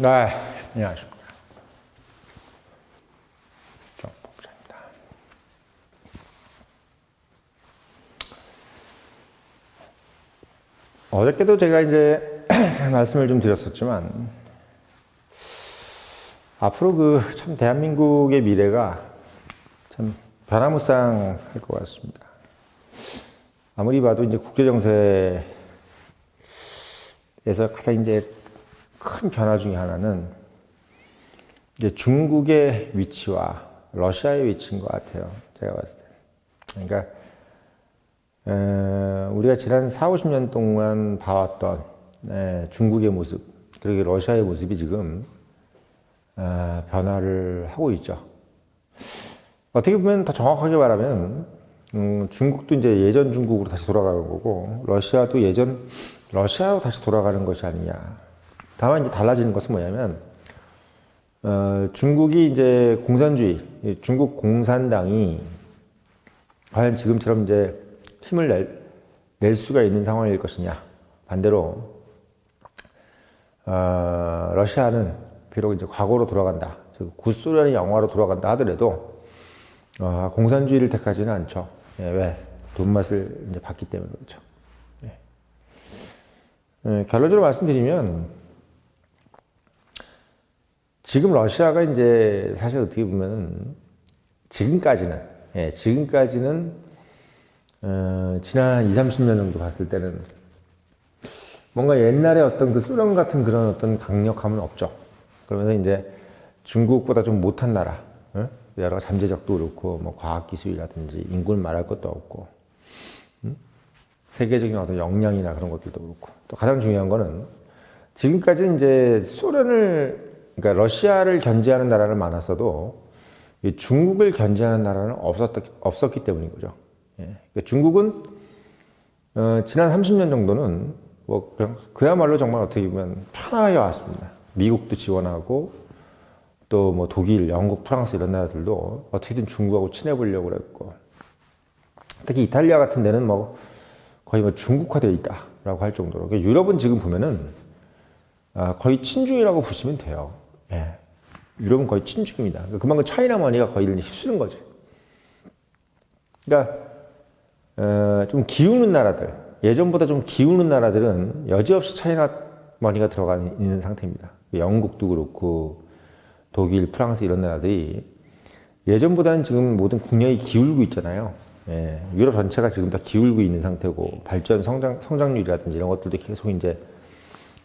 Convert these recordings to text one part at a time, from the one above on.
네, 안녕하십니까. 정복자입니다. 어저께도 제가 이제 말씀을 좀 드렸었지만, 앞으로 그 참 대한민국의 미래가 참 변화무쌍할 것 같습니다. 아무리 봐도 이제 국제정세에서 가장 이제 큰 변화 중에 하나는 이제 중국의 위치와 러시아의 위치인 것 같아요. 제가 봤을 때. 그러니까, 에, 우리가 지난 4, 50년 동안 봐왔던 에, 중국의 모습, 그리고 러시아의 모습이 지금 아, 변화를 하고 있죠. 어떻게 보면 더 정확하게 말하면 음, 중국도 이제 예전 중국으로 다시 돌아가는 거고 러시아도 예전 러시아로 다시 돌아가는 것이 아니냐. 다만 이제 달라지는 것은 뭐냐면 어, 중국이 이제 공산주의, 이 중국 공산당이 과연 지금처럼 이제 힘을 낼, 낼 수가 있는 상황일 것이냐. 반대로 어, 러시아는 비록 이제 과거로 돌아간다. 즉 구소련의 영화로 돌아간다 하더라도 어, 공산주의를 택하지는 않죠. 예, 왜? 돈 맛을 이제 봤기 때문에 그렇죠. 예. 예, 결론적으로 말씀드리면 지금 러시아가 이제 사실 어떻게 보면 지금까지는 예, 지금까지는 어, 지난 2, 30년 정도 봤을 때는 뭔가 옛날에 어떤 그 소련 같은 그런 어떤 강력함은 없죠. 그러면서 이제 중국보다 좀 못한 나라, 응? 여러 잠재적도 그렇고, 뭐 과학 기술이라든지 인구를 말할 것도 없고, 응? 세계적인 어떤 역량이나 그런 것들도 그렇고, 또 가장 중요한 거는 지금까지 이제 소련을, 그러니까 러시아를 견제하는 나라는 많았어도 이 중국을 견제하는 나라는 없었, 없었기 때문인 거죠. 예. 그러니까 중국은 어, 지난 30년 정도는 뭐 그냥 그야말로 정말 어떻게 보면 편하게 왔습니다. 미국도 지원하고 또 뭐 독일, 영국, 프랑스 이런 나라들도 어떻게든 중국하고 친해 보려고 그랬고 특히 이탈리아 같은 데는 뭐 거의 뭐 중국화되어 있다라고 할 정도로 그러니까 유럽은 지금 보면은 아, 거의 친중이라고 보시면 돼요. 예. 유럽은 거의 친중입니다. 그러니까 그만큼 차이나 머니가 거의 휩쓰는 거죠. 그러니까 어, 좀 기우는 나라들, 예전보다 좀 기우는 나라들은 여지없이 차이나 머니가 들어가 있는 상태입니다. 영국도 그렇고 독일, 프랑스 이런 나라들이 예전보다는 지금 모든 국력이 기울고 있잖아요. 예, 유럽 전체가 지금 다 기울고 있는 상태고 발전 성장 성장률이라든지 이런 것들도 계속 이제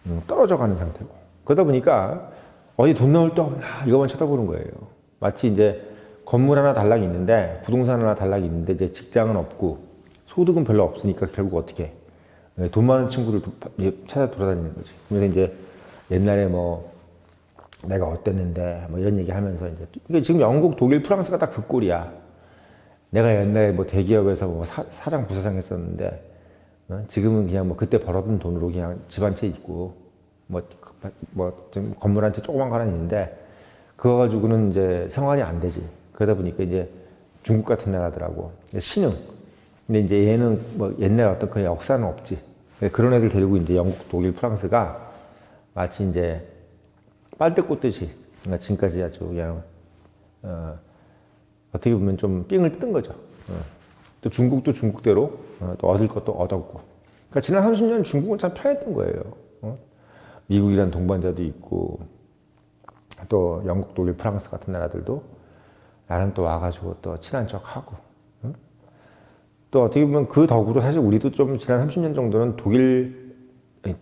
음, 떨어져 가는 상태고 그러다 보니까 어디 돈 나올 데 없나 이것만 쳐다보는 거예요. 마치 이제 건물 하나 단락이 있는데 부동산 하나 단락이 있는데 이제 직장은 없고 소득은 별로 없으니까 결국 어떻게 해? 돈 많은 친구를 찾아 돌아다니는 거지. 그래서 이제 옛날에 뭐 내가 어땠는데 뭐 이런 얘기 하면서 이제 이게 지금 영국, 독일, 프랑스가 딱 그 꼴이야. 내가 옛날에 뭐 대기업에서 뭐 사, 장 부사장 했었는데 어? 지금은 그냥 뭐 그때 벌었던 돈으로 그냥 집 한 채 있고 뭐 뭐 좀 건물 한 채 조그만 거 하나 있는데 그거 가지고는 이제 생활이 안 되지. 그러다 보니까 이제 중국 같은 나라들하고 신흥. 근데 이제 얘는 뭐 옛날 어떤 그 역사는 없지. 그런 애들 데리고 이제 영국, 독일, 프랑스가 마치 이제 빨대 꽂듯이 그러니까 지금까지 아주 그냥 어, 떻게 보면 좀 삥을 뜯은 거죠. 어. 또 중국도 중국대로 어, 또 얻을 것도 얻었고. 그러니까 지난 30년 중국은 참 편했던 거예요. 어? 미국이란 동반자도 있고 또 영국, 독일, 프랑스 같은 나라들도 나는 또 와가지고 또 친한 척하고 어? 또 어떻게 보면 그 덕으로 사실 우리도 좀 지난 30년 정도는 독일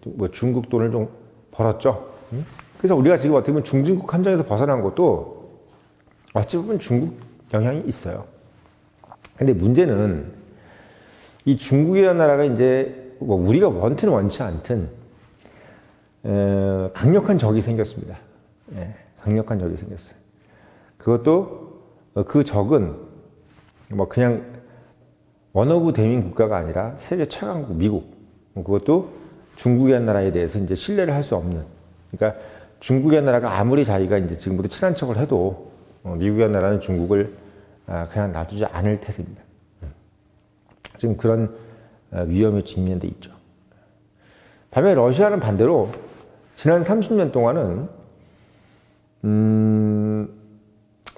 뭐 중국 돈을 좀 벌었죠. 그래서 우리가 지금 어떻게 보면 중진국 함정에서 벗어난 것도 어찌 보면 중국 영향이 있어요. 근데 문제는 이 중국이라는 나라가 이제 뭐 우리가 원튼 원치 않든 에, 강력한 적이 생겼습니다. 예, 강력한 적이 생겼어요. 그것도 그 적은 뭐 그냥 원어브 대민 국가가 아니라 세계 최강국 미국 그것도 중국이라는 나라에 대해서 이제 신뢰를 할 수 없는 그러니까 중국의 나라가 아무리 자기가 이제 지금부터 친한 척을 해도 어, 미국의 나라는 중국을 아, 그냥 놔두지 않을 태세입니다. 음. 지금 그런 어, 위험에 직면돼 있죠. 반면에 러시아는 반대로 지난 30년 동안은 음,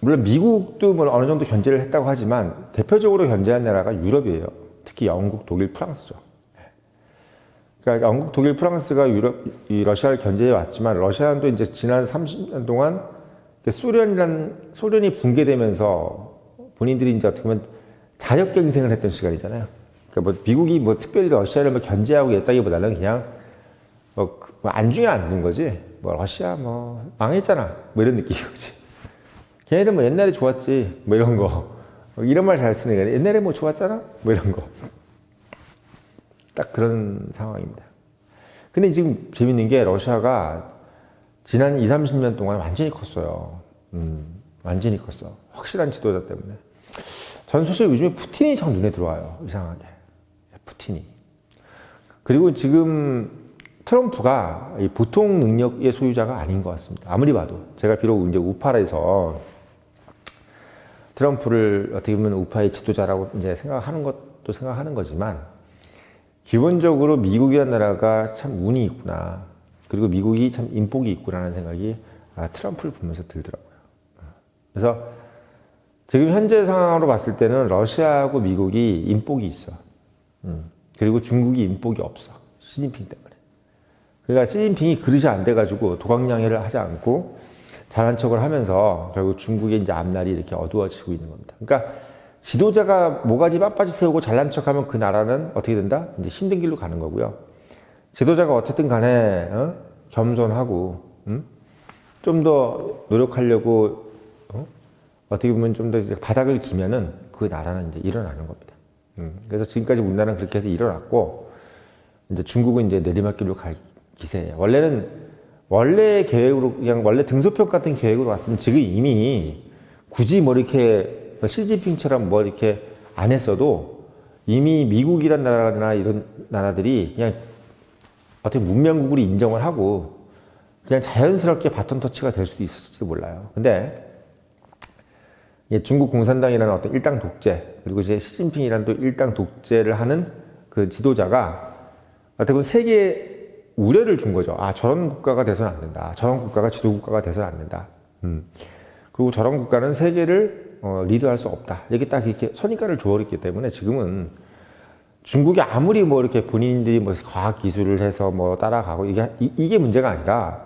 물론 미국도 뭐 어느 정도 견제를 했다고 하지만 대표적으로 견제한 나라가 유럽이에요. 특히 영국, 독일, 프랑스죠. 그러니까 영국, 독일, 프랑스가 유럽, 이 러시아를 견제해 왔지만 러시아는 이제 지난 30년 동안 소련이란 소련이 붕괴되면서 본인들이 이제 어떻게 보면 자력갱생을 했던 시간이잖아요. 그러니까 뭐 미국이 뭐 특별히 러시아를 뭐 견제하고 했다기보다는 그냥 뭐, 그- 뭐 안 중에 앉은 거지. 뭐 러시아 뭐 망했잖아. 뭐 이런 느낌이지. 걔네들 뭐 옛날에 좋았지. 뭐 이런 거. 뭐 이런 말 잘 쓰는 거 옛날에 뭐 좋았잖아. 뭐 이런 거. 딱 그런 상황입니다. 근데 지금 재밌는 게 러시아가 지난 2, 30년 동안 완전히 컸어요. 음, 완전히 컸어. 확실한 지도자 때문에. 저는 사실 요즘에 푸틴이 참 눈에 들어와요. 이상하게. 푸틴이. 그리고 지금 트럼프가 이 보통 능력의 소유자가 아닌 것 같습니다. 아무리 봐도. 제가 비록 이제 우파에서 트럼프를 어떻게 보면 우파의 지도자라고 이제 생각하는 것도 생각하는 거지만 기본적으로 미국이라는 나라가 참 운이 있구나. 그리고 미국이 참 인복이 있구나라는 생각이 아, 트럼프를 보면서 들더라고요. 그래서 지금 현재 상황으로 봤을 때는 러시아하고 미국이 인복이 있어. 음. 그리고 중국이 인복이 없어. 시진핑 때문에. 그러니까 시진핑이 그릇이 안 돼가지고 도각량해를 하지 않고 잘한 척을 하면서 결국 중국의 이제 앞날이 이렇게 어두워지고 있는 겁니다. 그러니까 지도자가 모가지 빳빳이 세우고 잘난 척하면 그 나라는 어떻게 된다? 이제 힘든 길로 가는 거고요. 지도자가 어쨌든 간에 어? 겸손하고 좀더 노력하려고 어? 떻게 보면 좀 더 바닥을 기면은 그 나라는 이제 일어나는 겁니다. 음, 그래서 지금까지 우리나라는 그렇게 해서 일어났고 이제 중국은 이제 내리막길로 갈 기세예요. 원래는 원래 계획으로 그냥 원래 등소평 같은 계획으로 왔으면 지금 이미 굳이 뭐 이렇게 시진핑처럼 뭐 이렇게 안 했어도 이미 미국이란 나라나 이런 나라들이 그냥 어떻게 문명국으로 인정을 하고 그냥 자연스럽게 바톤 터치가 될 수도 있었을지도 몰라요. 근데 예, 중국 공산당이라는 어떤 일당 독재 그리고 이제 시진핑이라는 또 일당 독재를 하는 그 지도자가 어떻게 보면 세계에 우려를 준 거죠. 아 저런 국가가 돼서는 안 된다. 저런 국가가 지도 국가가 돼서는 안 된다. 음. 그리고 저런 국가는 세계를 어, 리드할 수 없다. 이렇게 딱 이렇게 선입관을 줘버렸기 때문에 지금은 중국이 아무리 뭐 이렇게 본인들이 뭐 과학 기술을 해서 뭐 따라가고 이게 이- 이게 문제가 아니라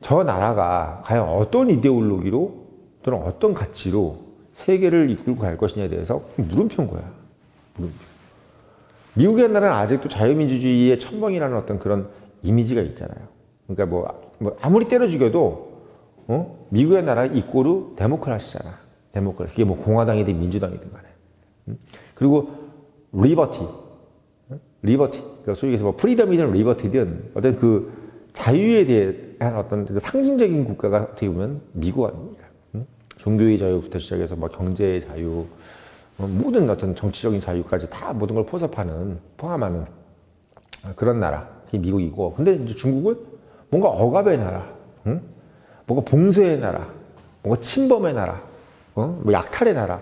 저 나라가 과연 어떤 이데올로기로 또는 어떤 가치로 세계를 이끌고 갈 것이냐에 대해서 물음표인 거야. 물음표. 미국의 나라는 아직도 자유민주주의의 천명이라는 어떤 그런 이미지가 있잖아요. 그러니까 뭐, 뭐 아무리 때려 죽여도 어? 미국의 나라 이꼬르 데모크라시잖아. 데모크라시. 그게 뭐 공화당이든 민주당이든 간에. 음? 그리고 리버티. 어? 리버티. 그러니까 소위 얘기해서 뭐 프리덤이든 리버티든 어떤 그 자유에 대한 어떤 그 상징적인 국가가 어떻게 보면 미국 아닙니까? 음? 종교의 자유부터 시작해서 뭐 경제의 자유, 어, 모든 어떤 정치적인 자유까지 다 모든 걸 포섭하는, 포함하는 그런 나라. 그게 미국이고. 근데 이제 중국은 뭔가 억압의 나라, 응? 뭔가 봉쇄의 나라, 뭔가 침범의 나라, 어? 뭐 약탈의 나라,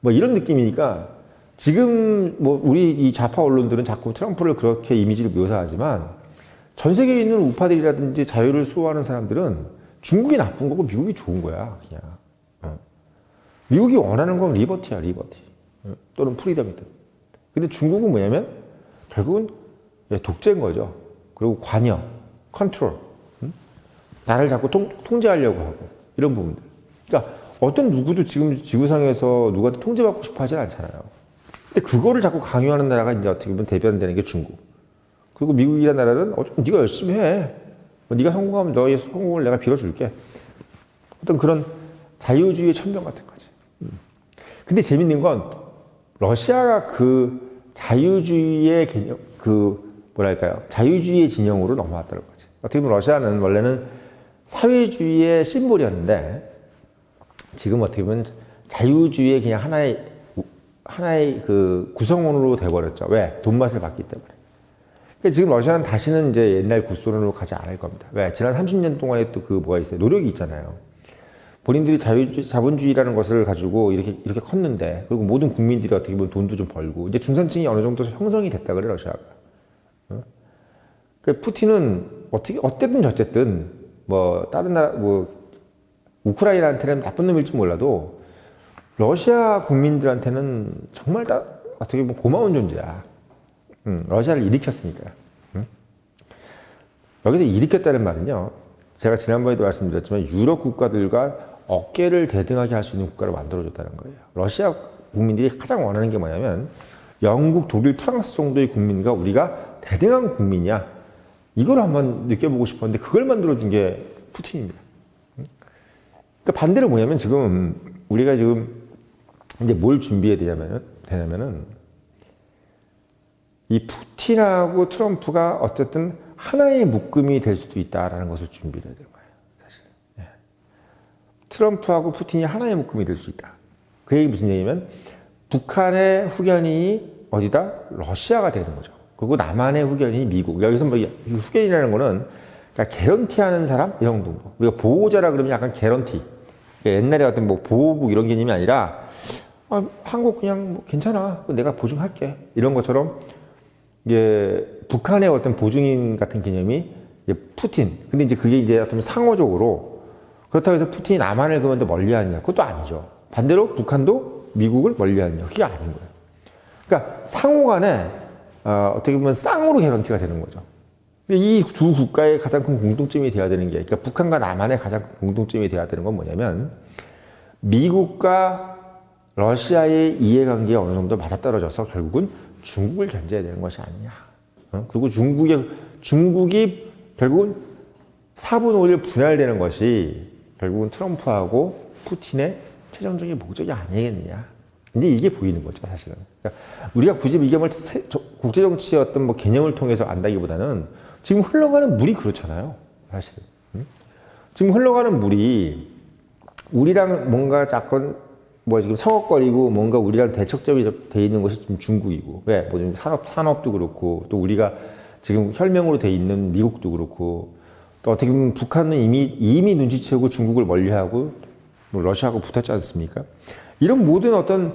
뭐 이런 느낌이니까 지금 뭐 우리 이 좌파 언론들은 자꾸 트럼프를 그렇게 이미지를 묘사하지만 전 세계에 있는 우파들이라든지 자유를 수호하는 사람들은 중국이 나쁜 거고 미국이 좋은 거야, 그냥. 어. 미국이 원하는 건 리버티야, 리버티. 어, 또는 프리덤이든. 근데 중국은 뭐냐면 결국은 예, 독재인 거죠. 그리고 관여, 컨트롤. 음? 나를 자꾸 통, 통제하려고 하고 이런 부분들. 그러니까 어떤 누구도 지금 지구상에서 누구한테 통제받고 싶어 하진 않잖아요. 근데 그거를 자꾸 강요하는 나라가 이제 어떻게 보면 대변되는 게 중국. 그리고 미국이라는 나라는 어, 좀 네가 열심히 해. 뭐 네가 성공하면 너의 성공을 내가 빌어줄게. 어떤 그런 자유주의의 천명 같은 거지. 음. 근데 재밌는 건 러시아가 그 자유주의의 개념, 그 뭐랄까요, 자유주의의 진영으로 넘어왔다는 거지. 어떻게 보면 러시아는 원래는 사회주의의 심볼이었는데 지금 어떻게 보면 자유주의의 그냥 하나의 하나의 그 구성원으로 돼버렸죠. 왜? 돈맛을 봤기 때문에. 그러니까 지금 러시아는 다시는 이제 옛날 구소련으로 가지 않을 겁니다. 왜? 지난 30년 동안에 또 그 뭐가 있어요? 노력이 있잖아요. 본인들이 자유주의, 자본주의라는 것을 가지고 이렇게, 이렇게 컸는데, 그리고 모든 국민들이 어떻게 보면 돈도 좀 벌고, 이제 중산층이 어느 정도 형성이 됐다 그래, 러시아가. 어? 그 푸틴은 어떻게, 어쨌든 저쨌든, 뭐, 다른 나라, 뭐, 우크라이나한테는 나쁜 놈일지 몰라도 러시아 국민들한테는 정말 다 어떻게 보면 고마운 존재야. 음, 러시아를 일으켰으니까. 음? 여기서 일으켰다는 말은요. 제가 지난번에도 말씀드렸지만 유럽 국가들과 어깨를 대등하게 할 수 있는 국가를 만들어줬다는 거예요. 러시아 국민들이 가장 원하는 게 뭐냐면 영국, 독일, 프랑스 정도의 국민과 우리가 대등한 국민이야. 이걸 한번 느껴보고 싶었는데 그걸 만들어준 게 푸틴입니다. 그러니까 반대로 뭐냐면 지금 우리가 지금 이제 뭘 준비해야 되냐면은 되냐면은 이 푸틴하고 트럼프가 어쨌든 하나의 묶음이 될 수도 있다라는 것을 준비해야 되는 거예요. 사실. 예. 트럼프하고 푸틴이 하나의 묶음이 될 수 있다. 그 얘기 무슨 얘기냐면 북한의 후견인이 어디다 러시아가 되는 거죠. 그리고 남한의 후견인이 미국. 여기서 뭐이 후견이라는 거는 그러니까 개런티하는 사람 이 정도. 우리가 보호자라 그러면 약간 개런티. 그러니까 옛날에 같은 뭐 보호국 이런 개념이 아니라 아, 한국 그냥 뭐 괜찮아. 내가 보증할게. 이런 것처럼 이게 북한의 어떤 보증인 같은 개념이 푸틴. 근데 이제 그게 이제 어떤 상호적으로 그렇다고 해서 푸틴이 남한을 그러면 더 멀리 하느냐. 그것도 아니죠. 반대로 북한도 미국을 멀리 하느냐. 그게 아닌 거예요. 그러니까 상호 간에 어, 떻게 보면 쌍으로 개런티가 되는 거죠. 이 두 국가의 가장 큰 공통점이 돼야 되는 게, 그러니까 북한과 남한의 가장 큰 공통점이 돼야 되는 건 뭐냐면, 미국과 러시아의 이해관계가 어느 정도 맞아떨어져서 결국은 중국을 견제해야 되는 것이 아니냐. 어? 그리고 중국의, 중국이 결국은 4분 5일 분할되는 것이 결국은 트럼프하고 푸틴의 최종적인 목적이 아니겠느냐. 이제 이게 보이는 거죠, 사실은. 그러니까 우리가 굳이 이게 뭘 국제 정치의 어떤 뭐 개념을 통해서 안다기보다는 지금 흘러가는 물이 그렇잖아요, 사실. 응? 지금 흘러가는 물이 우리랑 뭔가 자꾸 뭐 지금 서걱거리고 뭔가 우리랑 대척점이 돼 있는 것이 지금 중국이고 왜? 뭐 지금 산업 산업도 그렇고 또 우리가 지금 혈맹으로 돼 있는 미국도 그렇고 또 어떻게 보면 북한은 이미 이미 눈치채고 중국을 멀리하고 뭐 러시아하고 붙었지 않습니까? 이런 모든 어떤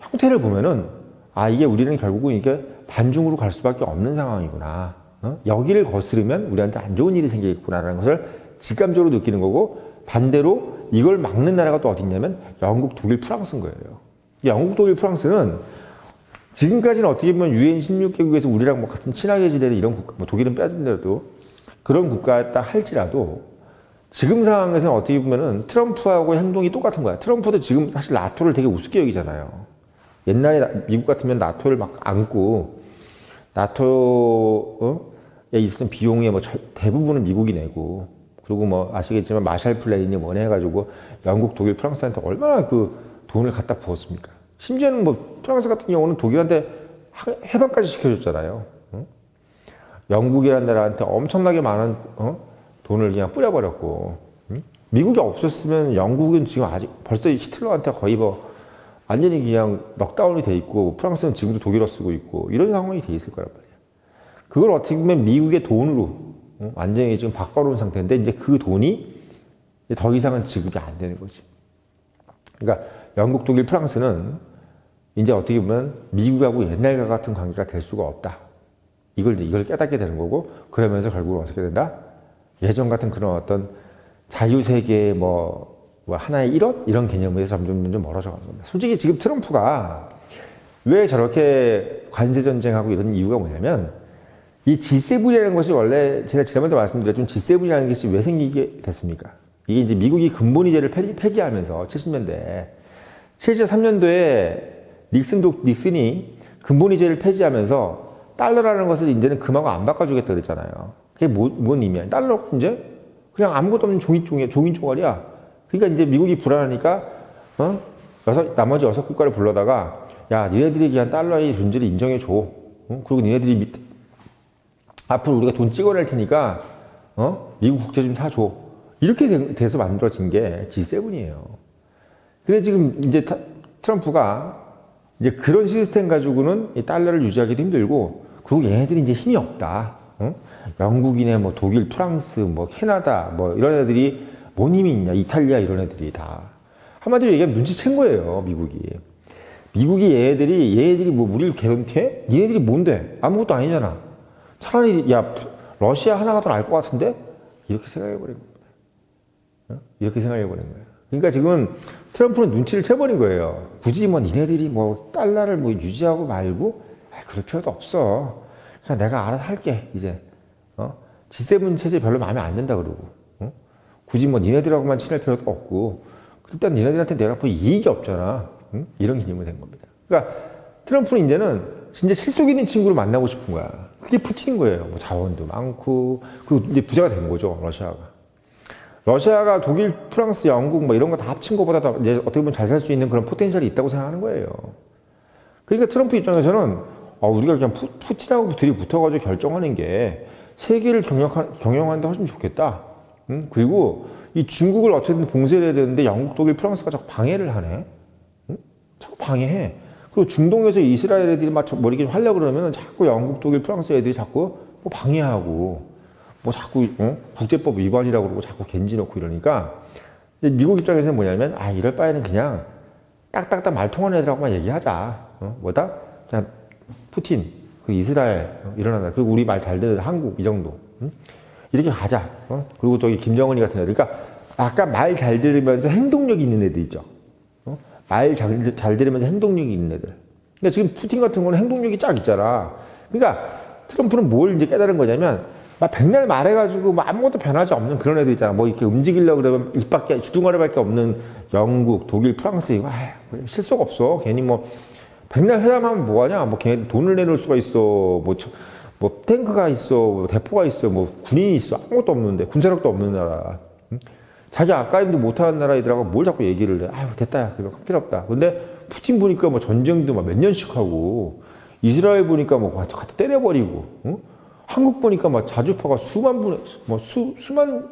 형태를 보면은 아 이게 우리는 결국은 이게 반중으로 갈 수밖에 없는 상황이구나. 어? 여기를 거스르면 우리한테 안 좋은 일이 생기겠구나라는 것을 직감적으로 느끼는 거고 반대로 이걸 막는 나라가 또 어디 있냐면 영국, 독일, 프랑스인 거예요. 영국, 독일, 프랑스는 지금까지는 어떻게 보면 유엔 16개국에서 우리랑 뭐 같은 친하게 지내는 이런 국가, 뭐 독일은 빼준대도 그런 국가였다 할지라도 지금 상황에서는 어떻게 보면은 트럼프하고 행동이 똑같은 거야. 트럼프도 지금 사실 나토를 되게 우습게 여기잖아요. 옛날에 미국 같으면 나토를 막 안고 나토에 있었던 비용의 뭐 대부분은 미국이 내고 그리고 뭐 아시겠지만 마샬 플레인이 원해가지고 영국, 독일, 프랑스한테 얼마나 그 돈을 갖다 부었습니까? 심지어는 뭐 프랑스 같은 경우는 독일한테 해방까지 시켜줬잖아요. 응? 영국이라는 나라한테 엄청나게 많은 어? 돈을 그냥 뿌려버렸고 응? 미국이 없었으면 영국은 지금 아직 벌써 히틀러한테 거의 뭐 완전히 그냥 넉다운이 돼 있고 프랑스는 지금도 독일어 쓰고 있고 이런 상황이 돼 있을 거란 말이야. 그걸 어떻게 보면 미국의 돈으로 어? 완전히 지금 바꿔놓은 상태인데 이제 그 돈이 더 이상은 지급이 안 되는 거지. 그러니까 영국, 독일, 프랑스는 이제 어떻게 보면 미국하고 옛날과 같은 관계가 될 수가 없다. 이걸 이걸 깨닫게 되는 거고 그러면서 결국은 어떻게 된다? 예전 같은 그런 어떤 자유 세계의 뭐, 뭐 하나의 일원 이런 개념에서 점점 점 점 멀어져 가는 겁니다. 솔직히 지금 트럼프가 왜 저렇게 관세 전쟁하고 이런 이유가 뭐냐면 이 G7이라는 것이 원래 제가 지난번에 말씀드렸지만 G7이라는 것이 왜 생기게 됐습니까? 이게 이제 미국이 근본이제를 폐기, 하면서 70년대, 73년도에 닉슨도, 닉슨이 근본이제를 폐지하면서 달러라는 것을 이제는 금하고 안 바꿔주겠다 그랬잖아요. 그게 뭐, 뭔 의미야? 달러 이제 그냥 아무것도 없는 종이, 종이, 종이 쪼가리야. 그러니까 이제 미국이 불안하니까, 어? 여섯, 나머지 여섯 국가를 불러다가, 야, 니네들이 그냥 달러의 존재를 인정해 줘. 어? 그리고 니네들이 밑, 앞으로 우리가 돈 찍어낼 테니까 어? 미국 국채 좀 사줘. 이렇게 돼서 만들어진 게 G7이에요. 근데 지금 이제 트럼프가 이제 그런 시스템 가지고는 이 달러를 유지하기도 힘들고 그리고 얘네들이 이제 힘이 없다. 어? 영국이네 뭐 독일, 프랑스, 뭐 캐나다 뭐 이런 애들이 있냐? 이탈리아 이런 애들이 다 한마디로 얘기하면 눈치챈 거예요, 미국이. 미국이 얘네들이 얘네들이 뭐 우리를 개런티해? 얘네들이 뭔데? 아무것도 아니잖아. 차라리 야 러시아 하나가 더 나을 것 같은데 이렇게 생각해 버린 겁니다. 이렇게 생각해 버린 거예요. 그러니까 지금 트럼프는 눈치를 채버린 거예요. 굳이 뭐 니네들이 뭐 달러를 뭐 유지하고 말고 아, 그럴 필요도 없어. 그냥 내가 알아서 할게 이제. 어? G7 체제 별로 마음에 안 든다 그러고. 어? 굳이 뭐 니네들하고만 친할 필요도 없고. 일단 니네들한테 내가 뭐 이익이 없잖아. 응? 이런 개념이 된 겁니다. 그러니까 트럼프는 이제는 진짜 실속 있는 친구를 만나고 싶은 거야. 그게 푸틴인 거예요. 뭐 자원도 많고 그리고 이제 부자가 된 거죠 러시아가. 러시아가 독일, 프랑스, 영국 뭐 이런 거 다 합친 것보다 더 이제 어떻게 보면 잘 살 수 있는 그런 포텐셜이 있다고 생각하는 거예요. 그러니까 트럼프 입장에서는 아, 우리가 그냥 푸, 푸틴하고 둘이 붙어가지고 결정하는 게 세계를 경영하, 경영하는데 훨씬 좋겠다. 응? 그리고 이 중국을 어쨌든 봉쇄를 해야 되는데 영국, 독일, 프랑스가 자꾸 방해를 하네. 응? 자꾸 방해해. 그리고 중동에서 이스라엘 애들이 막뭐 이렇게 하려고 그러면 자꾸 영국, 독일, 프랑스 애들이 자꾸 뭐 방해하고 뭐 자꾸 어? 국제법 위반이라고 그러고 자꾸 겐지 넣고 이러니까 미국 입장에서는 뭐냐면 아 이럴 바에는 그냥 딱딱딱 말 통하는 애들하고만 얘기하자. 어? 뭐다? 그냥 푸틴, 그 이스라엘 어? 나라 그리고 우리 말 잘 듣는 한국 이 정도. 응? 이렇게 가자. 어? 그리고 저기 김정은이 같은 애들. 그러니까 아까 말 잘 들으면서 행동력 있는 애들 있죠. 어? 말 잘, 잘 들으면서 행동력이 있는 애들. 근데 지금 푸틴 같은 거는 행동력이 쫙 있잖아. 그러니까 트럼프는 뭘 이제 깨달은 거냐면 막 백날 말해가지고 뭐 아무것도 변하지 없는 그런 애들 있잖아. 뭐 이렇게 움직이려고 그러면 입 밖에 주둥아리밖에 없는 영국, 독일, 프랑스 이거 아, 실속 없어. 괜히 뭐 백날 회담하면 뭐하냐? 뭐 걔 돈을 내놓을 수가 있어. 뭐, 저- 뭐 탱크가 있어, 뭐 대포가 있어, 뭐 군인이 있어. 아무것도 없는데 군사력도 없는 나라. 응? 자기 아까임도 못하는 나라 애들하고 뭘 자꾸 얘기를 해. 아유 됐다, 야. 그거 필요 없다. 근데 푸틴 보니까 뭐 전쟁도 막 몇 년씩 하고 이스라엘 보니까 뭐 갖다 때려버리고. 응? 한국 보니까 막 자주파가 수만 분, 뭐 수, 수만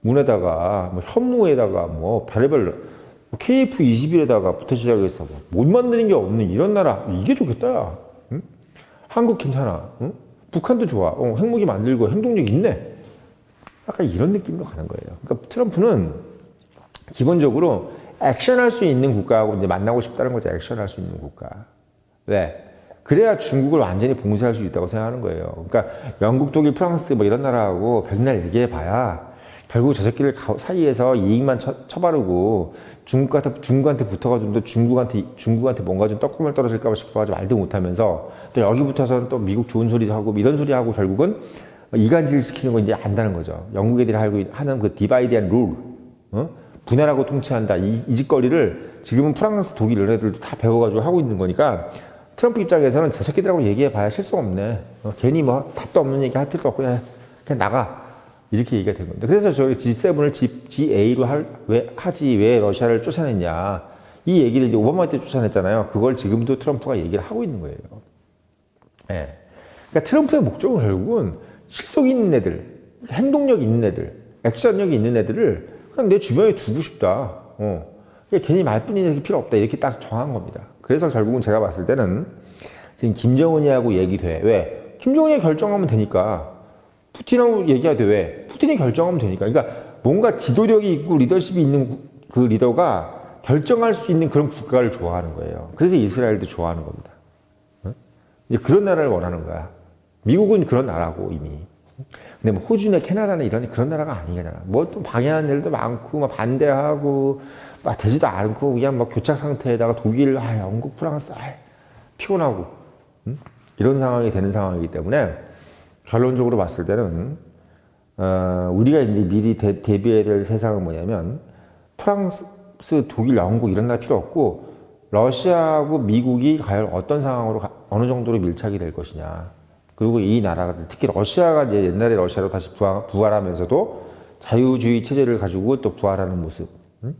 문에다가, 뭐 현무에다가, 뭐 별의별, KF21에다가 부터 시작해서 뭐못 만드는 게 없는 이런 나라, 이게 좋겠다, 야. 응? 한국 괜찮아. 응? 북한도 좋아. 어, 핵무기 만들고 행동력 있네. 약간 이런 느낌으로 가는 거예요. 그러니까 트럼프는 기본적으로 액션할 수 있는 국가하고 이제 만나고 싶다는 거죠. 액션할 수 있는 국가. 왜? 그래야 중국을 완전히 봉쇄할 수 있다고 생각하는 거예요. 그러니까 영국, 독일, 프랑스 뭐 이런 나라하고 백날 얘기해 봐야 결국 저 새끼들 가- 사이에서 이익만 쳐, 쳐바르고 중국한테, 중국한테 붙어가지고 또 중국한테, 중국한테 뭔가 좀 떡구멍 떨어질까 싶어가지고 말도 못하면서 또 여기 붙어서는 또 미국 좋은 소리도 하고 뭐 이런 소리 하고 결국은 이간질 시키는 거 이제 안다는 거죠. 영국 애들이 하고 하는 그 디바이드 앤 룰. 어? 분해라고 통치한다. 이, 이 짓거리를 지금은 프랑스, 독일 이런 애들도 다 배워가지고 하고 있는 거니까 트럼프 입장에서는 저 새끼들하고 얘기해 봐야 실수 없네. 어, 괜히 뭐 답도 없는 얘기 할 필요도 없고 그냥, 그냥 나가. 이렇게 얘기가 된 겁니다. 그래서 저희 G7을 G, GA로 할, 왜, 하지 왜 러시아를 쫓아냈냐. 이 얘기를 이제 오바마 때 쫓아냈잖아요. 그걸 지금도 트럼프가 얘기를 하고 있는 거예요. 예. 그러니까 트럼프의 목적은 결국은 실속 있는 애들, 행동력 있는 애들, 액션력이 있는 애들을 그냥 내 주변에 두고 싶다. 어. 그냥 괜히 말뿐인 얘기 필요 없다. 이렇게 딱 정한 겁니다. 그래서 결국은 제가 봤을 때는 지금 김정은이하고 얘기돼. 왜? 김정은이 결정하면 되니까. 푸틴하고 얘기하되 왜? 푸틴이 결정하면 되니까. 그러니까 뭔가 지도력이 있고 리더십이 있는 그 리더가 결정할 수 있는 그런 국가를 좋아하는 거예요. 그래서 이스라엘도 좋아하는 겁니다. 이제 그런 나라를 원하는 거야. 미국은 그런 나라고 이미. 근데 뭐 호주나 캐나다나 이런 그런 나라가 아니잖아. 뭐 또 방해하는 애들도 많고 막 반대하고 막 되지도 않고 그냥 뭐 교착 상태에다가 독일, 아 영국, 프랑스, 아 피곤하고 음? 이런 상황이 되는 상황이기 때문에 결론적으로 봤을 때는 어, 우리가 이제 미리 대, 대비해야 될 세상은 뭐냐면 프랑스, 독일, 영국 이런 나라 필요 없고 러시아하고 미국이 과연 어떤 상황으로 가- 어느 정도로 밀착이 될 것이냐. 그리고 이 나라가 특히 러시아가 이제 옛날에 러시아로 다시 부활, 부활하면서도 자유주의 체제를 가지고 또 부활하는 모습. 음?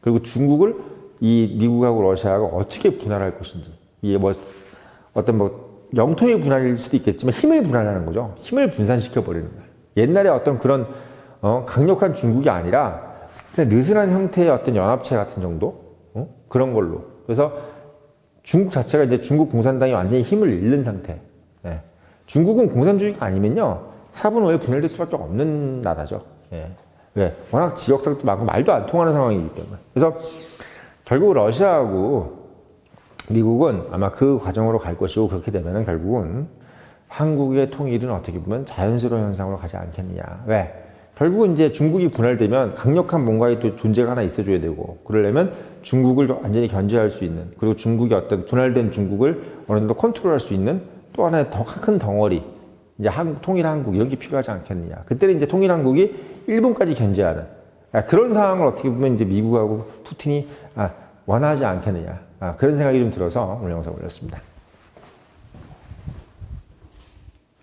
그리고 중국을 이 미국하고 러시아가 어떻게 분할할 것인지. 이게 뭐 어떤 뭐 영토의 분할일 수도 있겠지만 힘을 분할하는 거죠. 힘을 분산시켜 버리는 거예요. 옛날에 어떤 그런 어, 강력한 중국이 아니라 그냥 느슨한 형태의 어떤 연합체 같은 정도 어? 그런 걸로. 그래서 중국 자체가 이제 중국 공산당이 완전히 힘을 잃는 상태. 예. 중국은 공산주의가 아니면요 4분 5에 분열될 수밖에 없는 나라죠. 예. 왜? 워낙 지역사도 많고 말도 안 통하는 상황이기 때문에. 그래서 결국 러시아하고 미국은 아마 그 과정으로 갈 것이고 그렇게 되면은 결국은 한국의 통일은 어떻게 보면 자연스러운 현상으로 가지 않겠느냐. 왜? 결국은 이제 중국이 분할되면 강력한 뭔가의 또 존재가 하나 있어줘야 되고 그러려면 중국을 완전히 견제할 수 있는 그리고 중국의 어떤 분할된 중국을 어느 정도 컨트롤할 수 있는 또 하나의 더 큰 덩어리 이제 한국 통일 한국 이런 게 필요하지 않겠느냐 그때는 이제 통일 한국이 일본까지 견제하는 아, 그런 상황을 어떻게 보면 이제 미국하고 푸틴이 아, 원하지 않겠느냐 아, 그런 생각이 좀 들어서 오늘 영상 올렸습니다.